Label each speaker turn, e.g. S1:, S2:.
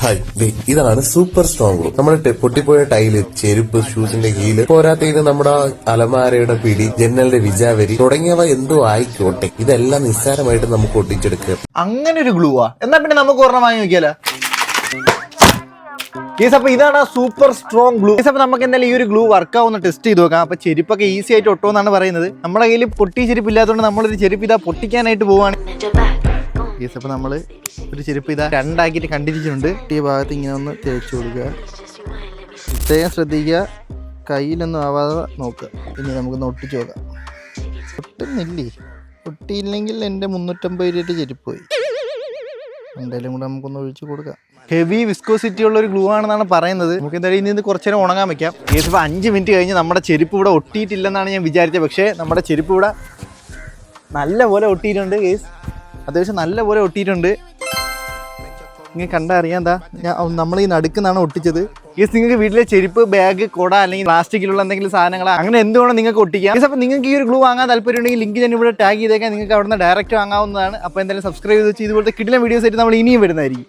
S1: Hi ദേ, ഇതാണ് super strong room നമ്മുടെ പൊട്ടിപ്പോയ tile ചെരുപ്പ് ഷൂസിന്റെ ഹീൽ പോരാത്തതിന് നമ്മുടെ അലമാരയുടെ പിടി ജനലിന്റെ വിജാവരി തുടങ്ങിയവ എന്തോ ആയിക്കോട്ടെ. ഇതെല്ലാം നിസ്സാരമായിട്ട് നമുക്ക് ഒട്ടിച്ചെടുക്കുക.
S2: അങ്ങനെ ഒരു ഗ്ലൂവാ എന്നാ പിന്നെ നമുക്ക് ഒരെണ്ണം വാങ്ങി നോക്കിയാലോ? കേസ് അപ്പൊ ഇതാണ് സൂപ്പർ സ്ട്രോങ് ഗ്ലൂ കേസ് അപ്പൊ നമുക്ക് എന്തായാലും ഈ ഒരു ഗ്ലൂ വർക്ക് ആവുന്ന ടെസ്റ്റ് ചെയ്ത് നോക്കാം. അപ്പൊ ചെരുപ്പൊക്കെ ഈസി ആയിട്ട് ഒട്ടുമെന്നാണ് പറയുന്നത്. നമ്മുടെ കയ്യിൽ പൊട്ടി ചെരുപ്പ് ഇല്ലാത്തതുകൊണ്ട് നമ്മളൊരു ചെരുപ്പ് ഇതാ പൊട്ടിക്കാനായിട്ട് പോവാണ്. കേസ് അപ്പൊ നമ്മൾ ഒരു ചെരുപ്പ് ഇതാ രണ്ടാക്കിയിട്ട് കണ്ടിരിച്ചിട്ടുണ്ട് ഈ ഭാഗത്ത് ഇങ്ങനെ ഒന്ന് തേച്ച് കൊടുക്കുക. പ്രത്യേകം ശ്രദ്ധിക്കുക. കയ്യിലൊന്നും ആവാതെ നോക്കുക. ഇനി നമുക്ക് ഒട്ടിച്ച് നോക്കാം. ഒട്ടുന്നില്ലേ ഒട്ടിയില്ലെങ്കിൽ എന്റെ മുന്നൂറ്റമ്പത് രൂപയുടെ ചെരുപ്പ് പോയി. എന്തായാലും കൂടെ നമുക്കൊന്ന് ഒഴിച്ചു കൊടുക്കാം. ഹെവി വിസ്കോസിറ്റി ഉള്ള ഒരു ഗ്ലൂ ആണെന്നാണ് പറയുന്നത്. നമുക്ക് എന്തായാലും ഇനി കുറച്ച് നേരം ഉണങ്ങാൻ വെക്കാം. ഏകദേശം ഇപ്പോൾ അഞ്ച് മിനിറ്റ് കഴിഞ്ഞ് നമ്മുടെ ചെരുപ്പ് ഇവിടെ ഒട്ടിയിട്ടില്ലെന്നാണ് ഞാൻ വിചാരിച്ചത്. പക്ഷേ നമ്മുടെ ചെരുപ്പ് ഇവിടെ നല്ലപോലെ ഒട്ടിയിട്ടുണ്ട് കേസ്. അത്യാവശ്യം നല്ല പോലെ ഒട്ടിയിട്ടുണ്ട്. നിങ്ങൾ കണ്ടറിയാം എന്താ? ഞാൻ നമ്മൾ ഈ നടുക്കുന്നാണ് ഒട്ടിച്ചത്. ഈസ് നിങ്ങൾക്ക് വീട്ടിലെ ചെരുപ്പ് ബാഗ് കുട അല്ലെങ്കിൽ പ്ലാസ്റ്റിക്കിലുള്ള എന്തെങ്കിലും സാധനങ്ങൾ അങ്ങനെ എന്തുവേണം നിങ്ങൾക്ക് ഒട്ടിക്കാം. ഈസ് അപ്പോൾ നിങ്ങൾക്ക് ഈ ഒരു ഗ്ലൂ വാങ്ങാൻ താല്പര്യം ഉണ്ടെങ്കിൽ ലിങ്ക് ഞാൻ ഇവിടെ ടാഗ് ചെയ്തേക്കാൻ നിങ്ങൾക്ക് അവിടെ നിന്ന് ഡയറക്റ്റ് വാങ്ങാവുന്നതാണ്. അപ്പോൾ എന്തായാലും സബ്സ്ക്രൈബ് ചെയ്ത് വെച്ച് ഇതുപോലത്തെ കിടിലൻ വീഡിയോസ് ആയിട്ട് നമ്മൾ ഇനിയും വരുന്നതായിരിക്കും.